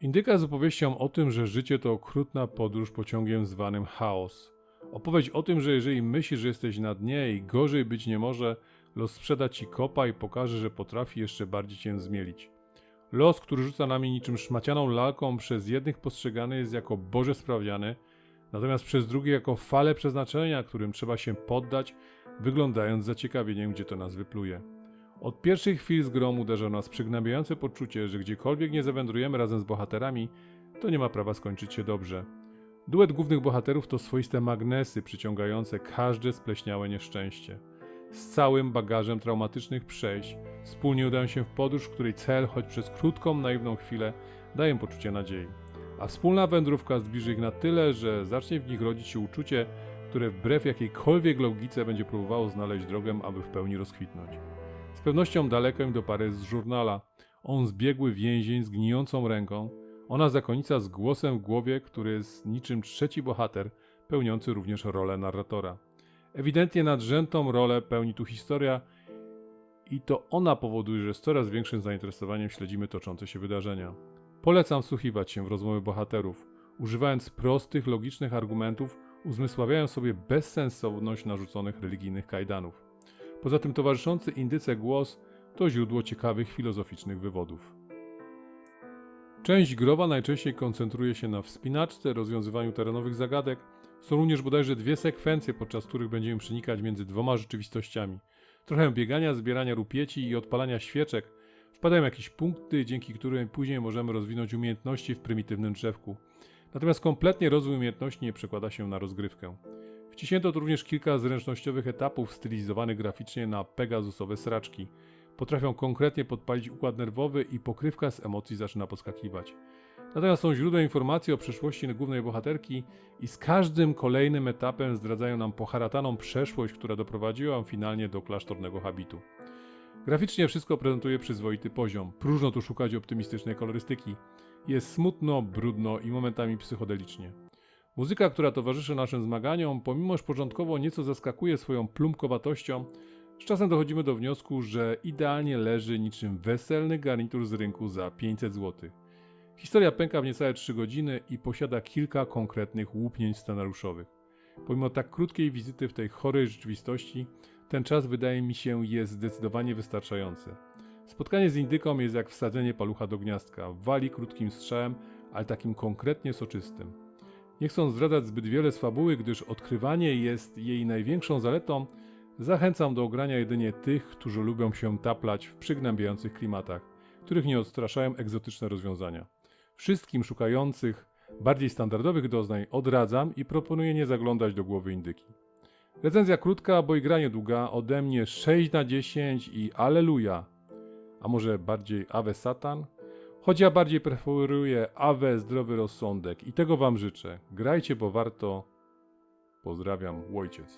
Indyka jest opowieścią o tym, że życie to okrutna podróż pociągiem zwanym chaos. Opowieść o tym, że jeżeli myślisz, że jesteś na dnie i gorzej być nie może, los sprzeda ci kopa i pokaże, że potrafi jeszcze bardziej cię zmielić. Los, który rzuca nami niczym szmacianą lalką, przez jednych postrzegany jest jako Boże sprawiany, natomiast przez drugich jako fale przeznaczenia, którym trzeba się poddać, wyglądając z zaciekawieniem, gdzie to nas wypluje. Od pierwszych chwil z gromu uderza nas przygnębiające poczucie, że gdziekolwiek nie zawędrujemy razem z bohaterami, to nie ma prawa skończyć się dobrze. Duet głównych bohaterów to swoiste magnesy przyciągające każde spleśniałe nieszczęście. Z całym bagażem traumatycznych przejść wspólnie udają się w podróż, w której cel, choć przez krótką, naiwną chwilę, daje poczucie nadziei. A wspólna wędrówka zbliży ich na tyle, że zacznie w nich rodzić się uczucie, które wbrew jakiejkolwiek logice będzie próbowało znaleźć drogę, aby w pełni rozkwitnąć. Z pewnością daleko im do pary z żurnala. On zbiegły więzień z gnijącą ręką, ona zakonnica z głosem w głowie, który jest niczym trzeci bohater, pełniący również rolę narratora. Ewidentnie nadrzędną rolę pełni tu historia i to ona powoduje, że z coraz większym zainteresowaniem śledzimy toczące się wydarzenia. Polecam wsłuchiwać się w rozmowy bohaterów, używając prostych, logicznych argumentów, uzmysławiają sobie bezsensowność narzuconych religijnych kajdanów. Poza tym towarzyszący indyce głos to źródło ciekawych filozoficznych wywodów. Część growa najczęściej koncentruje się na wspinaczce, rozwiązywaniu terenowych zagadek. Są również bodajże dwie sekwencje, podczas których będziemy przenikać między dwoma rzeczywistościami. Trochę biegania, zbierania rupieci i odpalania świeczek. Wpadają jakieś punkty, dzięki którym później możemy rozwinąć umiejętności w prymitywnym drzewku. Natomiast kompletnie rozwój umiejętności nie przekłada się na rozgrywkę. Wciśnięto tu również kilka zręcznościowych etapów stylizowanych graficznie na pegasusowe sraczki. Potrafią konkretnie podpalić układ nerwowy i pokrywka z emocji zaczyna podskakiwać. Natomiast są źródłem informacji o przeszłości głównej bohaterki i z każdym kolejnym etapem zdradzają nam poharataną przeszłość, która doprowadziła finalnie do klasztornego habitu. Graficznie wszystko prezentuje przyzwoity poziom. Próżno tu szukać optymistycznej kolorystyki. Jest smutno, brudno i momentami psychodelicznie. Muzyka, która towarzyszy naszym zmaganiom, pomimo że początkowo nieco zaskakuje swoją plumkowatością, z czasem dochodzimy do wniosku, że idealnie leży niczym weselny garnitur z rynku za 500 zł. Historia pęka w niecałe 3 godziny i posiada kilka konkretnych łupnięć scenariuszowych. Pomimo tak krótkiej wizyty w tej chorej rzeczywistości, ten czas wydaje mi się jest zdecydowanie wystarczający. Spotkanie z indyką jest jak wsadzenie palucha do gniazdka. Wali krótkim strzałem, ale takim konkretnie soczystym. Nie chcąc zdradzać zbyt wiele z fabuły, gdyż odkrywanie jest jej największą zaletą, zachęcam do ogrania jedynie tych, którzy lubią się taplać w przygnębiających klimatach, których nie odstraszają egzotyczne rozwiązania. Wszystkim szukających bardziej standardowych doznań odradzam i proponuję nie zaglądać do głowy indyki. Recenzja krótka, bo i granie długa, ode mnie 6 na 10 i aleluja. A może bardziej Ave Satan? Choć ja bardziej preferuję Ave Zdrowy Rozsądek i tego wam życzę. Grajcie, bo warto. Pozdrawiam, Łojciec.